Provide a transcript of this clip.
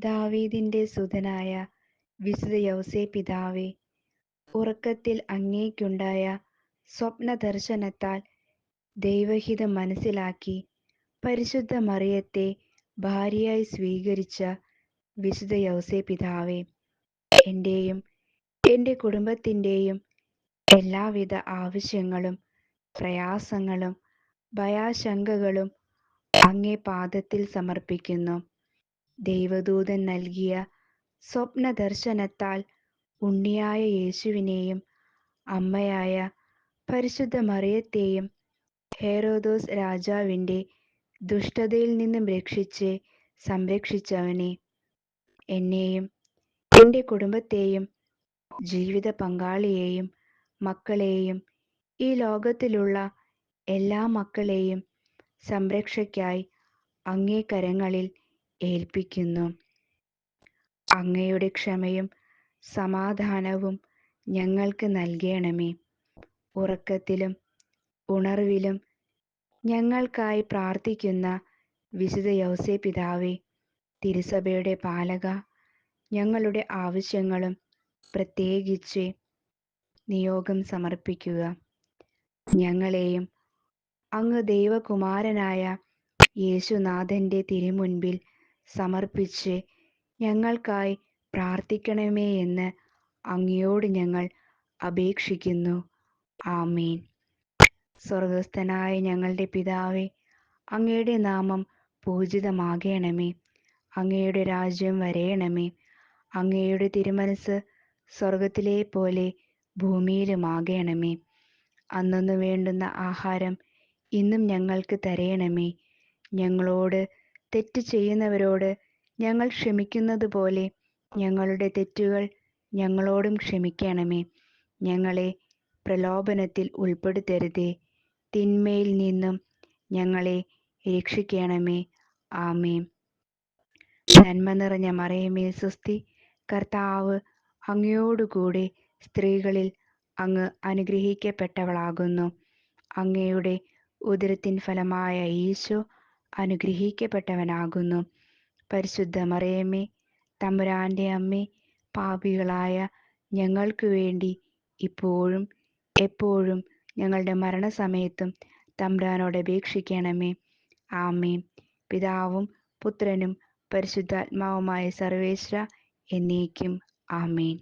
ദാവീദിന്റെ സുതനായ വിശുദ്ധ യൗസേ പിതാവേ ഉറക്കത്തിൽ അങ്ങേക്കുണ്ടായ സ്വപ്നദർശനത്താൽ ദൈവഹിതം മനസ്സിലാക്കി പരിശുദ്ധ മറിയത്തെ ഭാര്യയായി സ്വീകരിച്ച വിശുദ്ധ യൗസേ പിതാവേ എന്റെയും എന്റെ കുടുംബത്തിന്റെയും എല്ലാവിധ ആവശ്യങ്ങളും പ്രയാസങ്ങളും ഭയാശങ്കകളും അങ്ങേ പാദത്തിൽ സമർപ്പിക്കുന്നു. ദൈവദൂതൻ നൽകിയ സ്വപ്നദർശനത്താൽ ഉണ്ണിയായ യേശുവിനെയും അമ്മയായ പരിശുദ്ധ മറിയത്തെയും ഹേറോദോസ് രാജാവിന്റെ ദുഷ്ടതയിൽ നിന്നും രക്ഷിച്ച് സംരക്ഷിച്ചവനെ. എന്നെയും എന്റെ കുടുംബത്തെയും ജീവിത പങ്കാളിയെയും മക്കളെയും ഈ ലോകത്തിലുള്ള എല്ലാ മക്കളെയും സംരക്ഷയ്ക്കായി അങ്ങേ കരങ്ങളിൽ ഏൽപ്പിക്കുന്നു. അങ്ങയുടെ ക്ഷമയും സമാധാനവും ഞങ്ങൾക്ക് നൽകണമേ. ഉറക്കത്തിലും ഉണർവിലും ഞങ്ങൾക്കായി പ്രാർത്ഥിക്കുന്ന വിശുദ്ധ യൗസേ പിതാവേ തിരുസഭയുടെ പാലക ഞങ്ങളുടെ ആവശ്യങ്ങളും പ്രത്യേകിച്ച് നിയോഗം സമർപ്പിക്കുക. ഞങ്ങളെയും അങ്ങ് ദൈവകുമാരനായ യേശുനാഥന്റെ തിരുമുൻപിൽ സമർപ്പിച്ച് ഞങ്ങൾക്കായി പ്രാർത്ഥിക്കണമേ എന്ന് അങ്ങയോട് ഞങ്ങൾ അപേക്ഷിക്കുന്നു. ആമീൻ. സ്വർഗസ്ഥനായ ഞങ്ങളുടെ പിതാവേ അങ്ങയുടെ നാമം പൂജിതമാകണമേ. അങ്ങയുടെ രാജ്യം വരയണമേ അങ്ങയുടെ തിരുമനസ് സ്വർഗത്തിലെ പോലെ ഭൂമിയിലുമാകണമേ. അന്നു വേണ്ടുന്ന ആഹാരം ഇന്നും ഞങ്ങൾക്ക് തരയണമേ ഞങ്ങളോട് തെറ്റ് ചെയ്യുന്നവരോട് ഞങ്ങൾ ക്ഷമിക്കുന്നത് പോലെ ഞങ്ങളുടെ തെറ്റുകൾ ഞങ്ങളോടും ക്ഷമിക്കണമേ. ഞങ്ങളെ പ്രലോഭനത്തിൽ ഉൾപ്പെടുത്തരുതേ. തിന്മയിൽ നിന്നും ഞങ്ങളെ രക്ഷിക്കണമേ. ആമേ നന്മ നിറഞ്ഞ മറയമേ സുസ്തി കർത്താവ് അങ്ങയോടുകൂടെ സ്ത്രീകളിൽ അങ്ങ് അനുഗ്രഹിക്കപ്പെട്ടവളാകുന്നു. അങ്ങയുടെ ഉദരത്തിൻ ഫലമായ ഈശോ അനുഗ്രഹിക്കപ്പെട്ടവനാകുന്നു. പരിശുദ്ധ മറിയമ്മേ തമ്പുരാന്റെ അമ്മേ പാപികളായ ഞങ്ങൾക്ക് വേണ്ടി ഇപ്പോഴും എപ്പോഴും ഞങ്ങളുടെ മരണസമയത്തും തമ്പുരാനോട് അപേക്ഷിക്കണമേ. ആമേ പിതാവും പുത്രനും പരിശുദ്ധാത്മാവുമായ സർവേശ്വര എന്നേക്കും ആമേൻ.